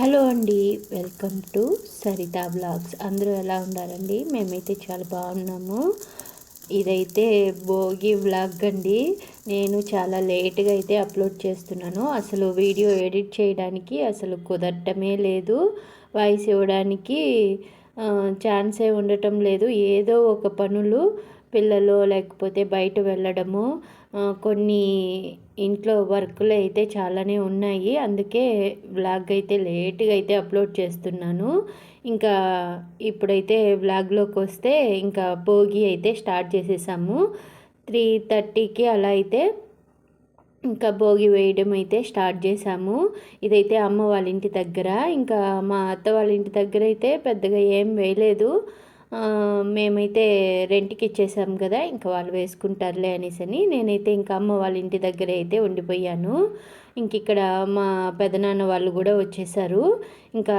Hello అండి welcome to Saritha blogs. అందరూ ఎలా ఉన్నారండి మేమైతే చాలా బాగున్నాము. ఇదైతే భోగి బ్లాగ్ అండి. నేను చాలా లేట్గా అయితే అప్లోడ్ చేస్తున్నాను. అసలు వీడియో ఎడిట్ చేయడానికి అసలు కుదరటమే లేదు. వాయిస్ ఇవ్వడానికి ఛాన్సే ఉండటం లేదు. ఏదో ఒక పనులు పిల్లలు లేకపోతే బయట వెళ్ళడము కొన్ని ఇంట్లో వర్క్లు అయితే చాలానే ఉన్నాయి. అందుకే వ్లాగ్ అయితే లేట్గా అయితే అప్లోడ్ చేస్తున్నాను. ఇంకా ఇప్పుడైతే వ్లాగ్లోకి వస్తే ఇంకా భోగి అయితే స్టార్ట్ చేసేసాము. త్రీ థర్టీకి అలా అయితే ఇంకా భోగి వేయడం అయితే స్టార్ట్ చేసాము. ఇదైతే అమ్మ వాళ్ళ ఇంటి దగ్గర. ఇంకా మా అత్త వాళ్ళ ఇంటి దగ్గర అయితే పెద్దగా ఏం వేయలేదు. మేమైతే రెంట్కి ఇచ్చేసాం కదా ఇంకా వాళ్ళు వేసుకుంటారులే అనేసి అని. నేనైతే ఇంకా అమ్మ వాళ్ళ ఇంటి దగ్గర అయితే ఉండిపోయాను. ఇంక ఇక్కడ మా పెదనాన్న వాళ్ళు కూడా వచ్చేసారు. ఇంకా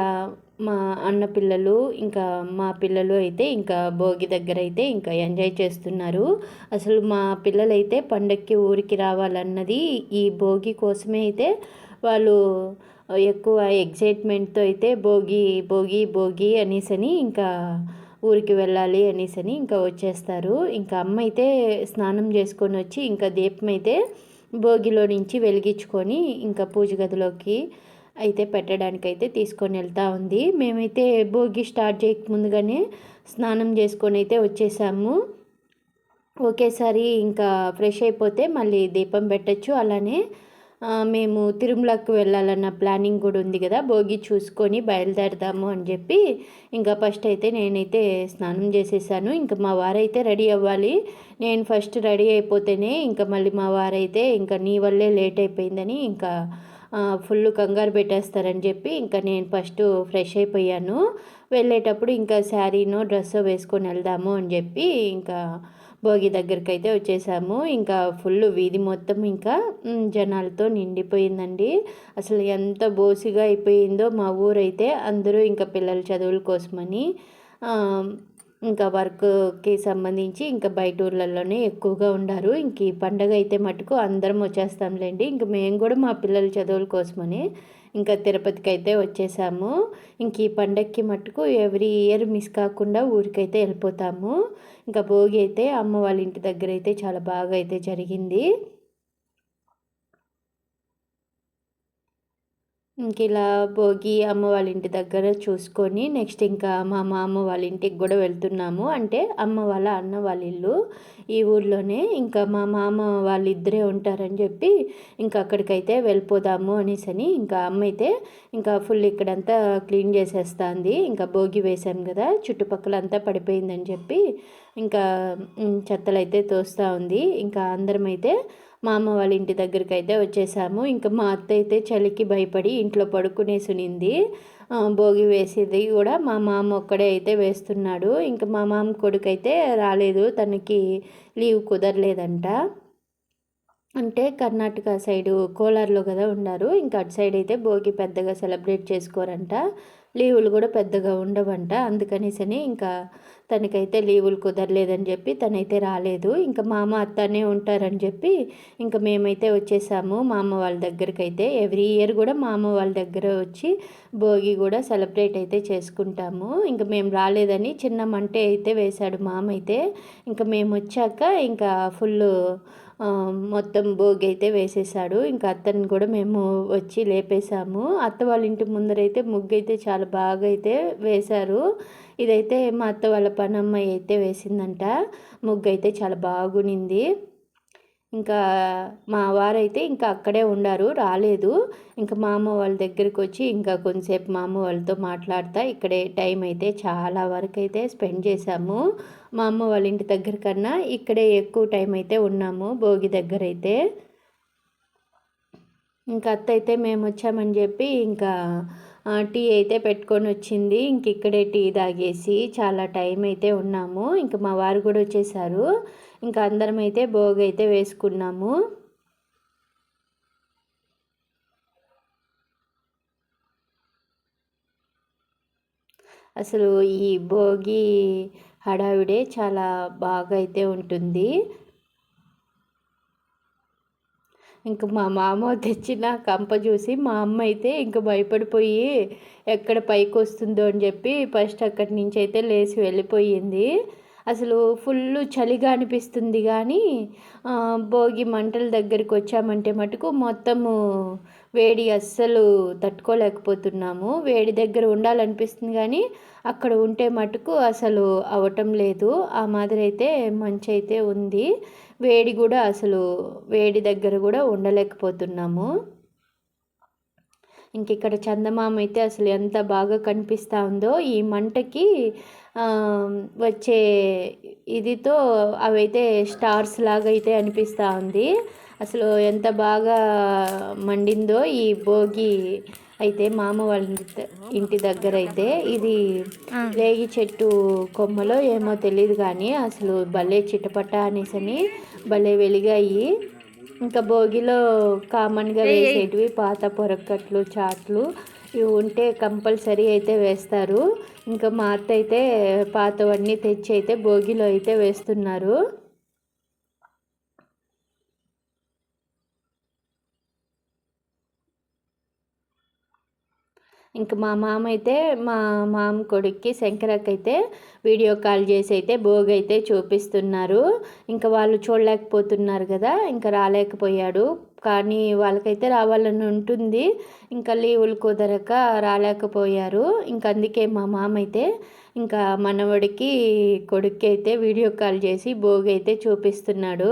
మా అన్న పిల్లలు ఇంకా మా పిల్లలు అయితే ఇంకా భోగి దగ్గర అయితే ఇంకా ఎంజాయ్ చేస్తున్నారు. అసలు మా పిల్లలైతే పండక్కి ఊరికి రావాలన్నది ఈ భోగి కోసమే అయితే వాళ్ళు ఎక్కువ ఎగ్జైట్మెంట్తో అయితే భోగి భోగి భోగి అనేసని ఇంకా ఊరికి వెళ్ళాలి అనేసి అని ఇంకా వచ్చేస్తారు. ఇంకా అమ్మ అయితే స్నానం చేసుకొని వచ్చి ఇంకా దీపం అయితే భోగిలో నుంచి వెలిగించుకొని ఇంకా పూజ గదిలోకి అయితే పెట్టడానికి అయితే తీసుకొని వెళ్తూ ఉంది. మేమైతే భోగి స్టార్ట్ చేయక ముందుగానే స్నానం చేసుకొని అయితే వచ్చేసాము. ఒకేసారి ఇంకా ఫ్రెష్ అయిపోతే మళ్ళీ దీపం పెట్టచ్చు. అలానే మేము తిరుమలకు వెళ్ళాలన్న ప్లానింగ్ కూడా ఉంది కదా భోగి చూసుకొని బయలుదేరదాము అని చెప్పి ఇంకా ఫస్ట్ అయితే నేనైతే స్నానం చేసేసాను. ఇంకా మా వారైతే రెడీ అవ్వాలి. నేను ఫస్ట్ రెడీ అయిపోతేనే ఇంకా మళ్ళీ మా వారైతే ఇంకా నీ వల్లే లేట్ అయిపోయిందని ఇంకా ఫుల్ కంగారు పెట్టేస్తారని చెప్పి ఇంకా నేను ఫస్ట్ ఫ్రెష్ అయిపోయాను. వెళ్ళేటప్పుడు ఇంకా శారీనో డ్రెస్సో వేసుకొని వెళ్దాము అని చెప్పి ఇంకా భోగి దగ్గరికి అయితే వచ్చేసాము. ఇంకా ఫుల్ వీధి మొత్తం ఇంకా జనాలతో నిండిపోయిందండి. అసలు ఎంత బోసిగా అయిపోయిందో మా ఊరైతే అందరూ ఇంకా పిల్లల చదువుల కోసమని ఇంకా వర్క్కి సంబంధించి ఇంకా బయట ఊర్లలోనే ఎక్కువగా ఉండారు. ఇంక ఈ పండగ అయితే మటుకు అందరం వచ్చేస్తాంలేండి. ఇంక మేము కూడా మా పిల్లల చదువుల కోసమని ఇంకా తిరుపతికి అయితే వచ్చేసాము. ఇంక ఈ పండగకి మట్టుకు ఎవ్రీ ఇయర్ మిస్ కాకుండా ఊరికైతే వెళ్ళిపోతాము. ఇంకా భోగి అయితే అమ్మ వాళ్ళ ఇంటి దగ్గర అయితే చాలా బాగా అయితే జరిగింది. ఇంక ఇలా భోగి అమ్మ వాళ్ళ ఇంటి దగ్గర చూసుకొని నెక్స్ట్ ఇంకా మా మామ వాళ్ళ ఇంటికి కూడా వెళ్తున్నాము. అంటే అమ్మ వాళ్ళ అన్న వాళ్ళ ఇల్లు ఈ ఊర్లోనే. ఇంకా మా మామ వాళ్ళిద్దరే ఉంటారని చెప్పి ఇంకా అక్కడికైతే వెళ్ళిపోదాము అనేసి అని ఇంకా అమ్మ అయితే ఇంకా ఫుల్ ఇక్కడంతా క్లీన్ చేసేస్తుంది. ఇంకా భోగి వేసాం కదా చుట్టుపక్కల అంతా పడిపోయిందని చెప్పి ఇంకా చెత్తలైతే తోస్తూ ఉంది. ఇంకా అందరం అయితే మా అమ్మ వాళ్ళ ఇంటి దగ్గరికి అయితే వచ్చేసాము. ఇంకా మా అత్త అయితే చలికి భయపడి ఇంట్లో పడుకునేసునింది. భోగి వేసేది కూడా మా మామ ఒక్కడే అయితే వేస్తున్నాడు. ఇంకా మా మామ కొడుకు అయితే రాలేదు. తనకి లీవ్ కుదరలేదంట. అంటే కర్ణాటక సైడు కోలార్లో కదా ఉన్నారు. ఇంకా అటు సైడ్ అయితే భోగి పెద్దగా సెలబ్రేట్ చేసుకోరంట. లీవులు కూడా పెద్దగా ఉండవంట. అందుకనేసని ఇంకా తనకైతే లీవులు కుదరలేదని చెప్పి తనైతే రాలేదు. ఇంకా మామ అత్తనే ఉంటారని చెప్పి ఇంకా మేమైతే వచ్చేసాము. మామ వాళ్ళ దగ్గరికి అయితే ఎవ్రీ ఇయర్ కూడా మామ వాళ్ళ దగ్గర వచ్చి భోగి కూడా సెలబ్రేట్ అయితే చేసుకుంటాము. ఇంకా మేము రాలేదని చిన్న మంటే అయితే వేశాడు మామ అయితే ఇంకా మేము వచ్చాక ఇంకా ఫుల్ మొత్తం భోగి అయితే వేసేసాడు. ఇంకా అత్తని కూడా మేము వచ్చి లేపేశాము. అత్త వాళ్ళ ఇంటి ముందరైతే ముగ్గు అయితే చాలా బాగా అయితే వేశారు. ఇదైతే మా అత్త వాళ్ళ పనమ్మాయి అయితే వేసిందంట. ముగ్గు అయితే చాలా బాగునింది. ఇంకా మా వారైతే ఇంకా అక్కడే ఉండారు రాలేదు. ఇంకా మా అమ్మ వాళ్ళ దగ్గరికి వచ్చి ఇంకా కొంతసేపు మా అమ్మ వాళ్ళతో మాట్లాడతా. ఇక్కడే టైం అయితే చాలా వరకు అయితే స్పెండ్ చేశాము. మా అమ్మ వాళ్ళ ఇంటి దగ్గర కన్నా ఇక్కడే ఎక్కువ టైం అయితే ఉన్నాము భోగి దగ్గర అయితే. ఇంకా అత్త అయితే మేము వచ్చామని చెప్పి ఇంకా టీ అయితే పెట్టుకొని వచ్చింది. ఇంక ఇక్కడే టీ తాగేసి చాలా టైం అయితే ఉన్నాము. ఇంకా మా వారు కూడా వచ్చేసారు. ఇంకా అందరం అయితే భోగి అయితే వేసుకున్నాము. అసలు ఈ భోగి హడావిడే చాలా బాగా అయితే ఉంటుంది. ఇంక మా మామ తెచ్చిన కంప చూసి మా అమ్మ అయితే ఇంక భయపడిపోయి ఎక్కడ పైకి వస్తుందో అని చెప్పి ఫస్ట్ అక్కడి నుంచి అయితే లేచి వెళ్ళిపోయింది. అసలు ఫుల్ చలిగా అనిపిస్తుంది కానీ భోగి మంటల దగ్గరికి వచ్చామంటే మటుకు మొత్తము వేడి అస్సలు తట్టుకోలేకపోతున్నాము. వేడి దగ్గర ఉండాలనిపిస్తుంది కానీ అక్కడ ఉంటే మటుకు అసలు అవటం లేదు. ఆ మాదిరి అయితే మంచి అయితే ఉంది. వేడి కూడా అసలు వేడి దగ్గర కూడా ఉండలేకపోతున్నాము. ఇంక ఇక్కడ చందమామ అయితే అసలు ఎంత బాగా కనిపిస్తూ ఉందో ఈ మంటకి వచ్చే ఇదితో అవైతే స్టార్స్ లాగా అయితే అనిపిస్తూ ఉంది. అసలు ఎంత బాగా మండిందో ఈ భోగి అయితే మామ వాళ్ళ ఇంటి దగ్గర అయితే ఇది రేగి చెట్టు కొమ్మలో ఏమో తెలియదు కానీ అసలు భలే చిటపట అనేసని భలే వెలిగాయి. ఇంకా భోగిలో కామన్గా వేసేటివి పాత పొరక్కట్లు చాట్లు ఇవి ఉంటే కంపల్సరీ అయితే వేస్తారు. ఇంకా మా అత్త అయితే పాతవన్నీ తెచ్చి అయితే భోగిలో అయితే వేస్తున్నారు. ఇంక మా మామ అయితే మా మామ కొడుక్కి శంకరక్ అయితే వీడియో కాల్ చేసి అయితే భోగి అయితే చూపిస్తున్నారు. ఇంకా వాళ్ళు చూడలేకపోతున్నారు కదా ఇంకా రాలేకపోయాడు. కానీ వాళ్ళకైతే రావాలని ఉంటుంది. ఇంకా లీవులు కుదరక రాలేకపోయారు. ఇంక అందుకే మా మామ అయితే ఇంకా మనవడికి కొడుక్కి అయితే వీడియో కాల్ చేసి భోగి అయితే చూపిస్తున్నాడు.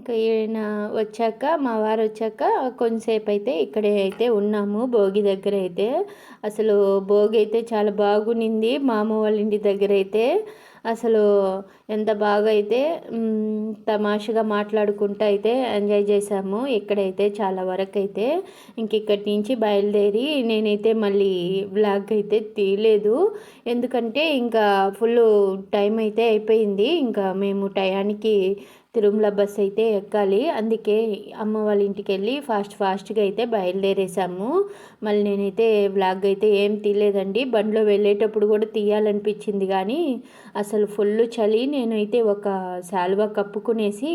ఇంకా ఈయన వచ్చాక మా వారు వచ్చాక కొంతసేపు అయితే ఇక్కడే అయితే ఉన్నాము భోగి దగ్గర అయితే. అసలు భోగి అయితే చాలా బాగునింది మామ వాళ్ళ ఇంటి దగ్గర అయితే అసలు ఎంత బాగా అయితే తమాషగా మాట్లాడుకుంటూ అయితే ఎంజాయ్ చేసాము ఇక్కడైతే చాలా వరకు అయితే ఇంక ఇక్కడి నుంచి బయలుదేరి నేనైతే మళ్ళీ బ్లాగ్ అయితే తీయలేదు. ఎందుకంటే ఇంకా ఫుల్ టైం అయితే అయిపోయింది. ఇంకా మేము టయానికి తిరుమల బస్ అయితే ఎక్కాలి. అందుకే అమ్మ వాళ్ళ ఇంటికి వెళ్ళి ఫాస్ట్ ఫాస్ట్గా అయితే బయలుదేరేసాము. మళ్ళీ నేనైతే బ్లాగ్ అయితే ఏం తీయలేదండి. బండిలో వెళ్ళేటప్పుడు కూడా తీయాలనిపించింది కానీ అసలు ఫుల్ చలి. నేనైతే ఒక శాలువా కప్పుకునేసి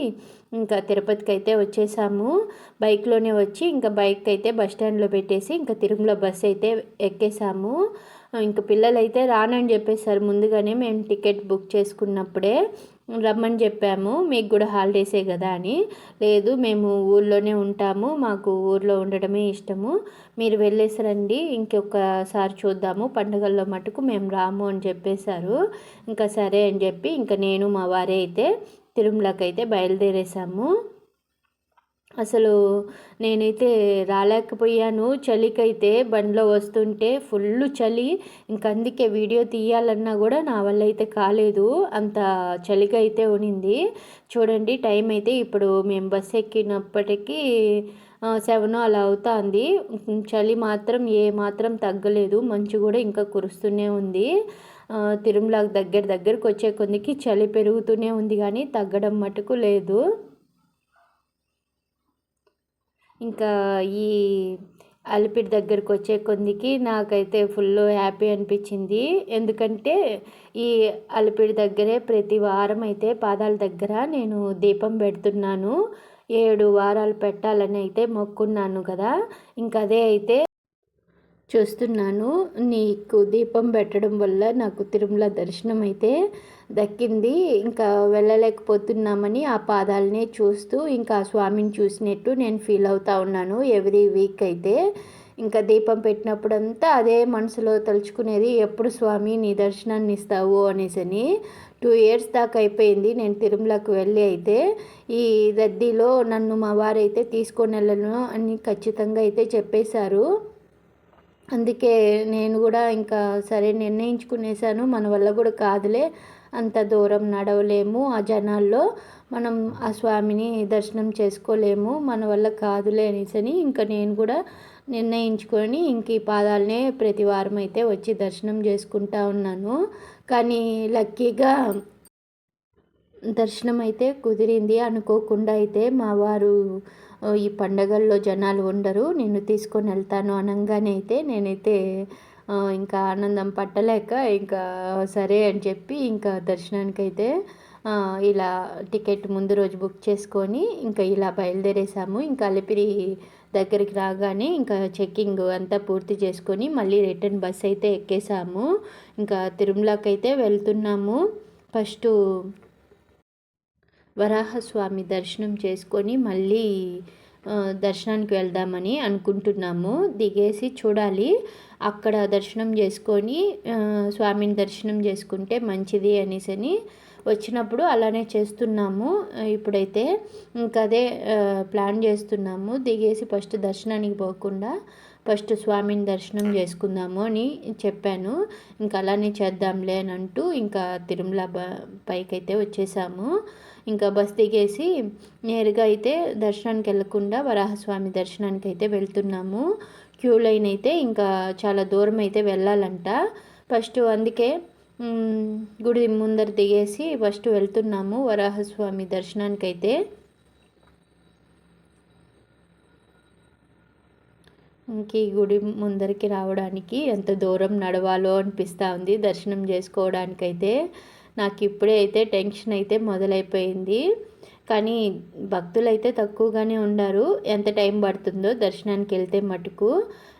ఇంకా తిరుపతికి అయితే వచ్చేసాము. బైక్లోనే వచ్చి ఇంకా బైక్ అయితే బస్ స్టాండ్లో పెట్టేసి ఇంకా తిరుమల బస్ అయితే ఎక్కేసాము. ఇంకా పిల్లలైతే రానని చెప్పేసారు ముందుగానే. మేము టికెట్ బుక్ చేసుకున్నప్పుడే రమ్మని చెప్పాము. మీకు కూడా హాలిడేసే కదా అని. లేదు మేము ఊళ్ళోనే ఉంటాము. మాకు ఊర్లో ఉండడమే ఇష్టము. మీరు వెళ్ళేసరండి. ఇంకొకసారి చూద్దాము. పండుగల్లో మటుకు మేము రాము అని చెప్పేశారు. ఇంకా సరే అని చెప్పి ఇంకా నేను మా వారే అయితే తిరుమలకైతే బయలుదేరేసాము అసలు నేనైతే రాలేకపోయాను. చలికైతే బండిలో వస్తుంటే ఫుల్ చలి. ఇంక అందుకే వీడియో తీయాలన్నా కూడా నా వల్ల అయితే కాలేదు. అంత చలిగా అయితే ఉనింది. చూడండి టైం అయితే ఇప్పుడు మేము బస్ ఎక్కినప్పటికీ సెవెన్ అలా అవుతుంది. చలి మాత్రం ఏ మాత్రం తగ్గలేదు. మంచు కూడా ఇంకా కురుస్తూనే ఉంది. తిరుమల దగ్గర దగ్గరకు వచ్చే కొద్దికి చలి పెరుగుతూనే ఉంది కానీ తగ్గడం మటుకు లేదు. ఇంకా ఈ అలిపిరి దగ్గరకు వచ్చే కొద్దికి నాకైతే ఫుల్ హ్యాపీ అనిపించింది. ఎందుకంటే ఈ అలిపిరి దగ్గరే ప్రతి వారం అయితే పాదాల దగ్గర నేను దీపం పెడుతున్నాను. ఏడు వారాలు పెట్టాలని అయితే మొక్కున్నాను కదా. ఇంకా అదే అయితే చూస్తున్నాను. నీకు దీపం పెట్టడం వల్ల నాకు తిరుమల దర్శనం అయితే దక్కింది. ఇంకా వెళ్ళలేకపోతున్నామని ఆ పాదాలనే చూస్తూ ఇంకా ఆ స్వామిని చూసినట్టు నేను ఫీల్ అవుతా ఉన్నాను ఎవ్రీ వీక్ అయితే. ఇంకా దీపం పెట్టినప్పుడంతా అదే మనసులో తలుచుకునేది ఎప్పుడు స్వామి నీ దర్శనాన్ని ఇస్తావు? అనేసని. టూ ఇయర్స్ దాకా అయిపోయింది నేను తిరుమలకు వెళ్ళి అయితే. ఈ రద్దీలో నన్ను మా వారైతే తీసుకొని వెళ్ళను అని ఖచ్చితంగా అయితే చెప్పేశారు. అందుకే నేను కూడా ఇంకా సరే నిర్ణయించుకునేసాను మన వల్ల కూడా కాదులే. అంత దూరం నడవలేము. ఆ జనాల్లో మనం ఆ స్వామిని దర్శనం చేసుకోలేము. మన వల్ల కాదులే అనేసని ఇంకా నేను కూడా నిర్ణయించుకొని ఇంక ఈ పాదాలనే ప్రతి వారం అయితే వచ్చి దర్శనం చేసుకుంటా ఉన్నాను. కానీ లక్కీగా దర్శనం అయితే కుదిరింది అనుకోకుండా అయితే మా వారు ఈ పండగల్లో జనాలు ఉండరు. నేను తీసుకొని వెళ్తాను అనగానే అయితే నేనైతే ఇంకా ఆనందం పట్టలేక ఇంకా సరే అని చెప్పి ఇంకా దర్శనానికి అయితే ఇలా టికెట్ ముందు రోజు బుక్ చేసుకొని ఇంకా ఇలా బయలుదేరేసాము. ఇంకా అలిపిరి దగ్గరికి రాగానే ఇంకా చెక్కింగ్ అంతా పూర్తి చేసుకొని మళ్ళీ రిటర్న్ బస్ అయితే ఎక్కేసాము. ఇంకా తిరుమలకి అయితే వెళ్తున్నాము. ఫస్ట్ వరాహస్వామి దర్శనం చేసుకొని మళ్ళీ దర్శనానికి వెళ్దామని అనుకుంటున్నాము. దిగేసి చూడాలి. అక్కడ దర్శనం చేసుకొని స్వామిని దర్శనం చేసుకుంటే మంచిది అనేసి అని వచ్చినప్పుడు అలానే చేస్తున్నాము. ఇప్పుడైతే ఇంకా అదే ప్లాన్ చేస్తున్నాము. దిగేసి ఫస్ట్ దర్శనానికి పోకుండా ఫస్ట్ స్వామిని దర్శనం చేసుకుందాము అని చెప్పాను. ఇంకా అలానే చేద్దాంలే అని అంటూ ఇంకా తిరుమల బ పైకైతే వచ్చేసాము. ఇంకా బస్ దిగేసి నేరుగా అయితే దర్శనానికి వెళ్ళకుండా వరాహస్వామి దర్శనానికి అయితే వెళ్తున్నాము. క్యూ లైన్ అయితే ఇంకా చాలా దూరం అయితే వెళ్ళాలంట. ఫస్ట్ అందుకే గుడి ముందర దిగేసి ఫస్ట్ వెళ్తున్నాము వరాహస్వామి దర్శనానికి అయితే. ఈ గుడి ముందరికి రావడానికి ఎంత దూరం నడవాలో అనిపిస్తూ ఉంది దర్శనం చేసుకోవడానికైతే. నాకు ఇప్పుడే అయితే టెన్షన్ అయితే మొదలైపోయింది. కానీ భక్తులు అయితే తక్కువగానే ఉన్నారు ఎంత టైం పడుతుందో దర్శనానికి వెళ్తే మటుకు.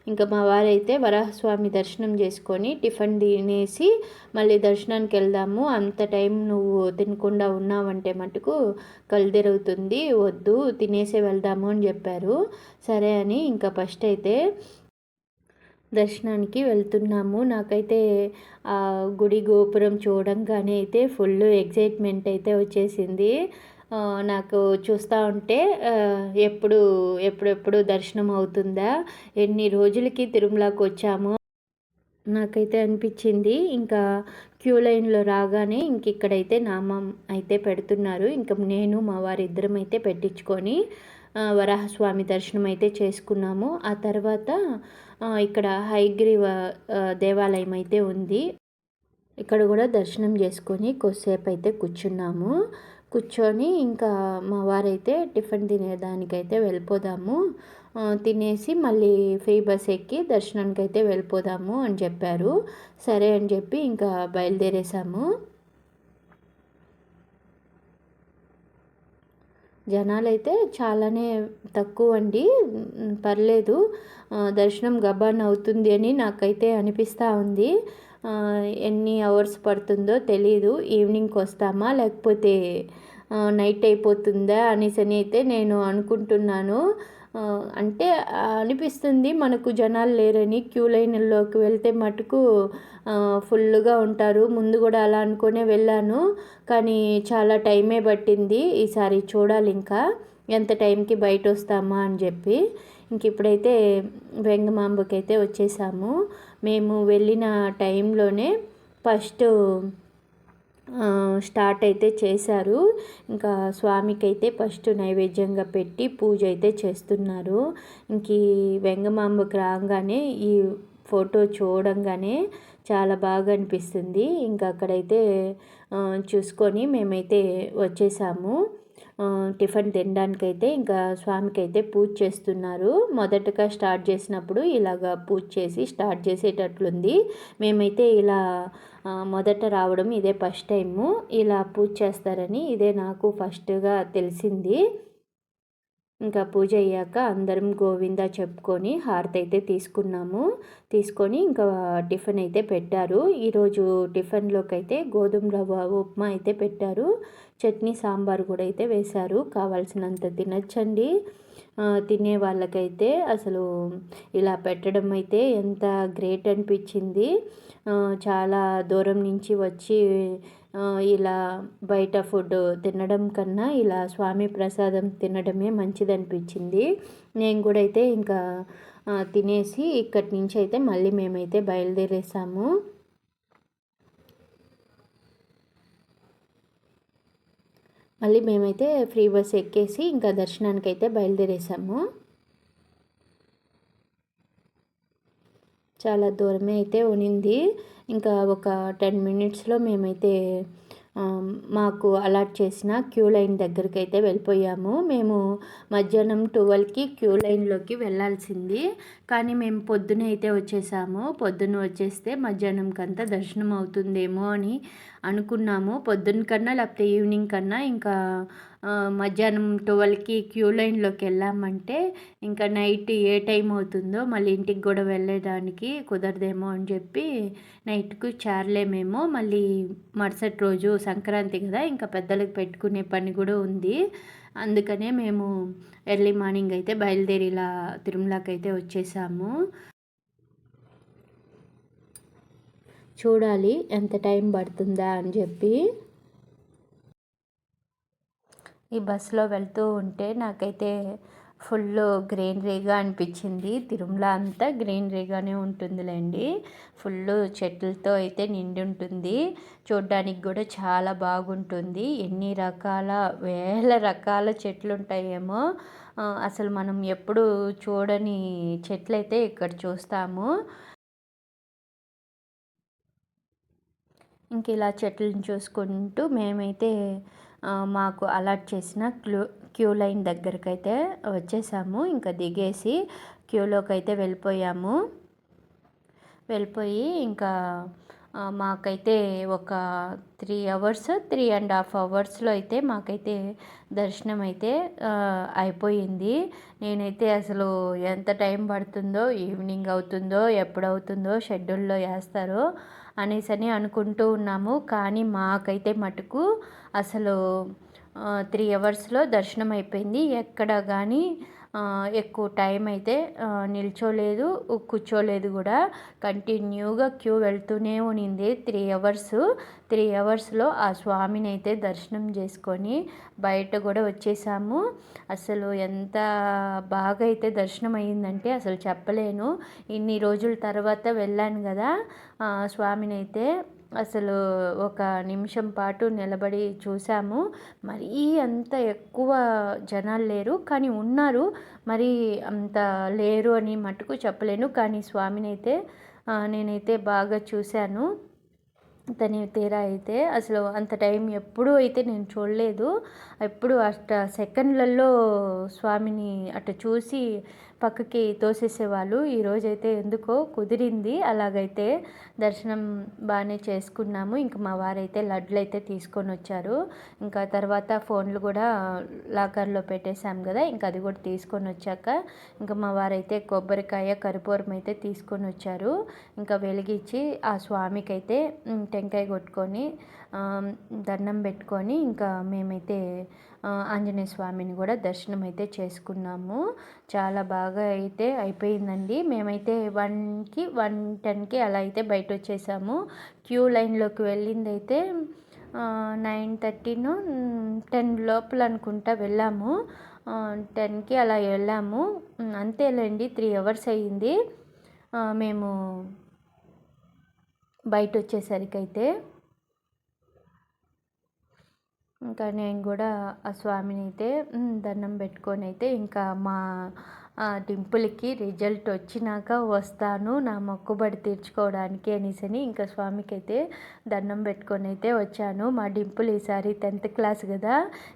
ఇంకా మా వారైతే వరాహస్వామి దర్శనం చేసుకొని టిఫిన్ తినేసి మళ్ళీ దర్శనానికి వెళ్దాము. అంత టైం నువ్వు తినకుండా ఉన్నావంటే మటుకు కలుదెరుగుతుంది వద్దు తినేసే వెళ్దాము అని చెప్పారు. సరే అని ఇంకా ఫస్ట్ అయితే దర్శనానికి వెళ్తున్నాము. నాకైతే గుడి గోపురం చూడంగానే అయితే ఫుల్ ఎగ్జైట్మెంట్ అయితే వచ్చేసింది. నాకు చూస్తూ ఉంటే ఎప్పుడు ఎప్పుడెప్పుడు దర్శనం అవుతుందా? ఎన్ని రోజులకి తిరుమలకి వచ్చాము? నాకైతే అనిపించింది. ఇంకా క్యూ లైన్లో రాగానే ఇంక ఇక్కడైతే నామం అయితే పెడుతున్నారు. ఇంకా నేను మా వారిద్దరం అయితే పెట్టించుకొని వరాహస్వామి దర్శనం అయితే చేసుకున్నాము. ఆ తర్వాత ఇక్కడ హైగ్రీవ దేవాలయం అయితే ఉంది. ఇక్కడ కూడా దర్శనం చేసుకొని కొద్దిసేపు అయితే కూర్చున్నాము. కూర్చొని ఇంకా మా వారైతే టిఫిన్ తినేదానికైతే వెళ్ళిపోదాము. తినేసి మళ్ళీ ఫ్రీ బస్ ఎక్కి దర్శనానికి అయితే వెళ్ళిపోదాము అని చెప్పారు. సరే అని చెప్పి ఇంకా బయలుదేరేసాము. జనాలు అయితే చాలానే తక్కువ అండి పర్లేదు. దర్శనం గబాన్ అవుతుంది అని నాకైతే అనిపిస్తూ ఉంది. ఎన్ని అవర్స్ పడుతుందో తెలీదు. ఈవినింగ్కి వస్తామా? లేకపోతే నైట్ అయిపోతుందా? అనేసి అని అయితే నేను అనుకుంటున్నాను. అంటే అనిపిస్తుంది మనకు జనాలు లేరని క్యూ లైన్లోకి వెళ్తే మటుకు ఫుల్గా ఉంటారు. ముందు కూడా అలా అనుకునే వెళ్ళాను. కానీ చాలా టైమే పట్టింది. ఈసారి చూడాలి ఇంకా. ఎంత టైంకి బయట వస్తామా అని చెప్పి. ఇంక ఇప్పుడైతే వెంగమాంబకి అయితే వచ్చేసాము. మేము వెళ్ళిన టైంలోనే ఫస్ట్ స్టార్ట్ అయితే చేశారు. ఇంకా స్వామికి అయితే ఫస్ట్ నైవేద్యంగా పెట్టి పూజ అయితే చేస్తున్నారు. ఇంక ఈ వెంగమాంబకి రాగానే ఈ ఫోటో చూడంగానే చాలా బాగా అనిపిస్తుంది. ఇంకా అక్కడైతే చూసుకొని మేమైతే వచ్చేసాము. టిఫిన్ తినడానికైతే ఇంకా స్వామికి అయితే పూజ చేస్తున్నారు. మొదటగా స్టార్ట్ చేసినప్పుడు ఇలాగా పూజ చేసి స్టార్ట్ చేసేటట్లుంది. మేమైతే ఇలా మొదట రావడం ఇదే ఫస్ట్ టైము. ఇలా పూజ చేస్తారని ఇదే నాకు ఫస్ట్గా తెలిసింది. ఇంకా పూజ అయ్యాక అందరం గోవింద చెప్పుకొని హారతి అయితే తీసుకున్నాము. తీసుకొని ఇంకా టిఫిన్ అయితే పెట్టారు. ఈరోజు టిఫిన్లోకి అయితే గోధుమ రవ్వ ఉప్మా అయితే పెట్టారు. చట్నీ సాంబార్ కూడా అయితే వేశారు. కావాల్సినంత తినచ్చండి. తినే వాళ్ళకైతే అసలు ఇలా పెట్టడం అయితే ఎంత గ్రేట్ అనిపించింది. చాలా దూరం నుంచి వచ్చి ఇలా బయట ఫుడ్ తినడం కన్నా ఇలా స్వామి ప్రసాదం తినడమే మంచిది అనిపించింది నేను కూడా అయితే ఇంకా తినేసి ఇక్కడి నుంచి అయితే మళ్ళీ మేమైతే బయలుదేరేసాము. మళ్ళీ మేమైతే ఫ్రీ బస్ ఎక్కేసి ఇంకా దర్శనానికి అయితే బయలుదేరేసాము. చాలా దూరమే అయితే ఉనింది. ఇంకా ఒక టెన్ మినిట్స్లో మేమైతే మాకు అలాట్ చేసిన క్యూ లైన్ దగ్గరికి అయితే వెళ్ళిపోయాము. మేము మధ్యాహ్నం ట్వెల్వ్కి క్యూ లైన్లోకి వెళ్ళాల్సింది. కానీ మేము పొద్దున అయితే వచ్చేసాము. పొద్దున్న వచ్చేస్తే మధ్యాహ్నంకంతా దర్శనం అవుతుందేమో అని అనుకున్నాము. పొద్దున్న కన్నా లేకపోతే ఈవినింగ్ కన్నా ఇంకా మధ్యాహ్నం ట్వెల్వ్కి క్యూ లైన్లోకి వెళ్ళామంటే ఇంకా నైట్ ఏ టైం అవుతుందో మళ్ళీ ఇంటికి కూడా వెళ్ళేదానికి కుదరదేమో అని చెప్పి నైట్కు చారలేమేమో. మళ్ళీ మరుసటి రోజు సంక్రాంతి కదా ఇంకా పెద్దలకు పెట్టుకునే పని కూడా ఉంది. అందుకనే మేము ఎర్లీ మార్నింగ్ అయితే బయలుదేరి ఇలా తిరుమలకి అయితే వచ్చేసాము. చూడాలి ఎంత టైం పడుతుందా అని చెప్పి. ఈ బస్సులో వెళ్తూ ఉంటే నాకైతే ఫుల్ గ్రీనరీగా అనిపించింది. తిరుమల అంతా గ్రీనరీగానే ఉంటుందిలేండి. ఫుల్ చెట్లతో అయితే నిండి ఉంటుంది. చూడ్డానికి కూడా చాలా బాగుంటుంది. ఎన్ని రకాల వేల రకాల చెట్లు ఉంటాయేమో అసలు మనం ఎప్పుడు చూడని చెట్లు అయితే ఇక్కడ చూస్తాము. ఇంక ఇలా చెట్లను చూసుకుంటూ మేమైతే మాకు అలాట్ చేసిన క్లూ క్యూ లైన్ దగ్గరకైతే వచ్చేసాము. ఇంకా దిగేసి క్యూలోకి అయితే వెళ్ళిపోయాము. వెళ్ళిపోయి ఇంకా మాకైతే ఒక three hours three and half అవర్స్లో అయితే మాకైతే దర్శనం అయితే అయిపోయింది. నేనైతే అసలు ఎంత టైం పడుతుందో ఈవినింగ్ అవుతుందో ఎప్పుడు అవుతుందో షెడ్యూల్లో వేస్తారో అనేసి అని అనుకుంటూ ఉన్నాము. కానీ మాకైతే మటుకు అసలు త్రీ అవర్స్లో దర్శనం అయిపోయింది. ఎక్కడ కానీ ఎక్కువ టైం అయితే నిల్చోలేదు కూర్చోలేదు కూడా. కంటిన్యూగా క్యూ వెళ్తూనే ఉన్నింది త్రీ అవర్స్ త్రీ అవర్స్లో ఆ స్వామిని అయితే దర్శనం చేసుకొని బయట కూడా వచ్చేసాము. అసలు ఎంత బాగా అయితే దర్శనం అయ్యిందంటే అసలు చెప్పలేను. ఇన్ని రోజుల తర్వాత వెళ్ళాను కదా స్వామిని అయితే అసలు ఒక నిమిషం పాటు నిలబడి చూసాము మరీ అంత ఎక్కువ జనాలు లేరు కానీ ఉన్నారు. మరి అంత లేరు అని మటుకు చెప్పలేను కానీ స్వామిని అయితే నేనైతే బాగా చూశాను. తని తీరా అయితే అసలు అంత టైం ఎప్పుడూ అయితే నేను చూడలేదు. ఎప్పుడు అట్ట సెకండ్లలో స్వామిని అట్ట చూసి పక్కకి తోసేసేవాళ్ళు. ఈరోజైతే ఎందుకో కుదిరింది. అలాగైతే దర్శనం బాగానే చేసుకున్నాము. ఇంకా మా వారైతే లడ్లు అయితే తీసుకొని వచ్చారు ఇంకా తర్వాత ఫోన్లు కూడా లాకర్లో పెట్టేశాం కదా ఇంకా అది కూడా తీసుకొని వచ్చాక ఇంకా మా వారైతే కొబ్బరికాయ కరిపూరం అయితే తీసుకొని వచ్చారు ఇంకా వెలిగించి ఆ స్వామికి అయితే టెంకాయ కొట్టుకొని దండం పెట్టుకొని ఇంకా మేమైతే ఆంజనేయ స్వామిని కూడా దర్శనం అయితే చేసుకున్నాము. చాలా బాగా అయితే అయిపోయిందండి. మేమైతే వన్కి వన్ టెన్కి అలా అయితే బయట వచ్చేసాము క్యూ లైన్లోకి వెళ్ళింది అయితే నైన్ థర్టీను టెన్ లోపల అనుకుంటా వెళ్ళాము. టెన్కి అలా వెళ్ళాము. అంతేలేండి త్రీ అవర్స్ అయ్యింది. మేము బయట వచ్చేసరికి అయితే ఇంకా నేను కూడా ఆ స్వామిని అయితే దండం పెట్టుకొని అయితే ఇంకా మా డింపుల్కి రిజల్ట్ వచ్చినాక వస్తాను. నా మొక్కుబడి తీర్చుకోవడానికి అనేసని ఇంకా స్వామికి అయితే దండం పెట్టుకొని అయితే వచ్చాను. మా డింపుల్ ఈసారి టెన్త్ క్లాస్ కదా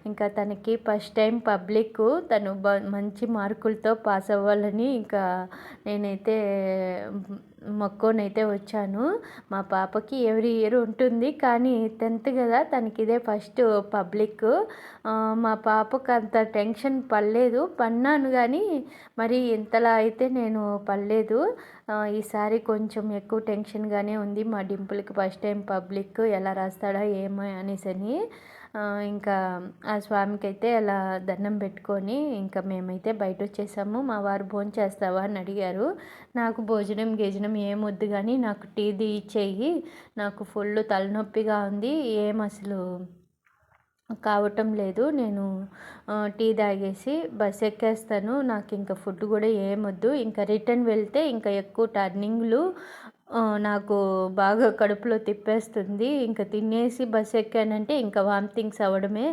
ఇంకా తనకి ఫస్ట్ టైం పబ్లిక్ తను మంచి మార్కులతో పాస్ అవ్వాలని ఇంకా నేనైతే మొక్కోనైతే వచ్చాను. మా పాపకి ఎవ్రీ ఇయర్ ఉంటుంది. కానీ టెన్త్ కదా తనకి ఇదే ఫస్ట్ పబ్లిక్. మా పాపకు అంత టెన్షన్ పడలేదు. పన్నాను కానీ మరి ఇంతలా అయితే నేను పడలేదు. ఈసారి కొంచెం ఎక్కువ టెన్షన్గానే ఉంది. మా డింపుల్కి ఫస్ట్ టైం పబ్లిక్ ఎలా రాస్తాడా ఏమో అనేసి అని ఇంకా ఆ స్వామికి అయితే అలా దండం పెట్టుకొని ఇంకా మేమైతే బయట వచ్చేసాము మా వారు భోజనం చేస్తావా అని అడిగారు. నాకు భోజనం గేజనం ఏమొద్దు కానీ నాకు టీది ఇచ్చేయి. నాకు ఫుల్ తలనొప్పిగా ఉంది. ఏం అసలు కావటం లేదు. నేను టీ తాగేసి బస్ ఎక్కేస్తాను. నాకు ఇంకా ఫుడ్ కూడా ఏమొద్దు ఇంకా రిటర్న్ వెళ్తే ఇంకా ఎక్కువ టర్నింగ్లు నాకు బాగా కడుపులో తిప్పేస్తుంది. ఇంకా తినేసి బస్ ఎక్కానంటే ఇంకా వామిటింగ్స్ అవ్వడమే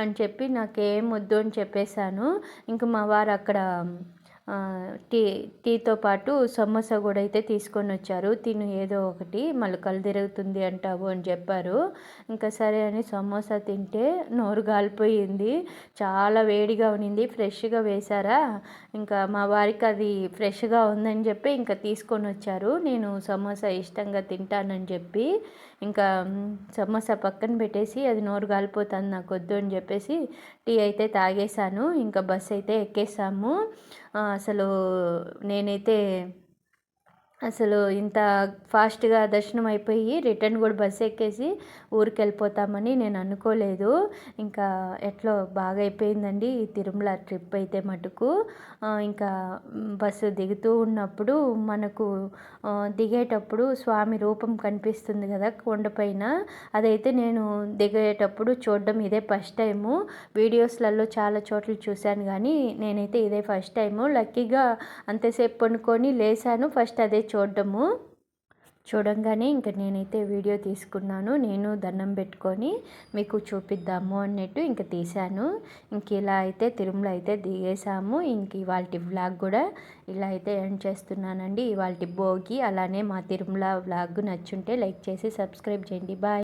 అని చెప్పి నాకేం వద్దు అని చెప్పేశాను. ఇంకా మా వారు అక్కడ టీ టీతో పాటు సమోసా కూడా అయితే తీసుకొని వచ్చారు. తిను ఏదో ఒకటి మళ్ళీ కళ్ళు తిరుగుతుంది అంటావు అని చెప్పారు. ఇంకా సరే అని సమోసా తింటే నోరు గాలిపోయింది. చాలా వేడిగా ఉన్నింది. ఫ్రెష్గా వేశారా? ఇంకా మా వారికి అది ఫ్రెష్గా ఉందని చెప్పి ఇంకా తీసుకొని వచ్చారు. నేను సమోసా ఇష్టంగా తింటానని చెప్పి ఇంకా సమోసా పక్కన పెట్టేసి అది నోరు కాలిపోతుంది నాకు వద్దు అని చెప్పేసి టీ అయితే తాగేశాను. ఇంకా బస్ అయితే ఎక్కేసాము. అసలు నేనైతే అసలు ఇంత ఫాస్ట్గా దర్శనం అయిపోయి రిటర్న్ కూడా బస్సు ఎక్కేసి ఊరికి వెళ్ళిపోతామని నేను అనుకోలేదు. ఇంకా ఎట్లో బాగా అయిపోయిందండి ఈ తిరుమల ట్రిప్ అయితే మటుకు. ఇంకా బస్సు దిగుతూ ఉన్నప్పుడు మనకు దిగేటప్పుడు స్వామి రూపం కనిపిస్తుంది కదా కొండపైన అదైతే నేను దిగేటప్పుడు చూడడం ఇదే ఫస్ట్ టైము. వీడియోస్లలో చాలా చోట్ల చూశాను కానీ నేనైతే ఇదే ఫస్ట్ టైము. లక్కీగా అంతసేపు పనుకొని లేసాను. ఫస్ట్ అదే చూడడము. చూడంగానే ఇంకా నేనైతే వీడియో తీసుకున్నాను. నేను దండం పెట్టుకొని మీకు చూపిద్దాము అన్నట్టు ఇంక తీశాను. ఇంక ఇలా అయితే తిరుమల అయితే దిగేసాము ఇంక ఇవాళ వ్లాగ్ కూడా ఇలా అయితే ఎండ్ చేస్తున్నానండి. ఇవాళ భోగి అలానే మా తిరుమల వ్లాగ్ నచ్చుంటే లైక్ చేసి సబ్స్క్రైబ్ చేయండి. బాయ్.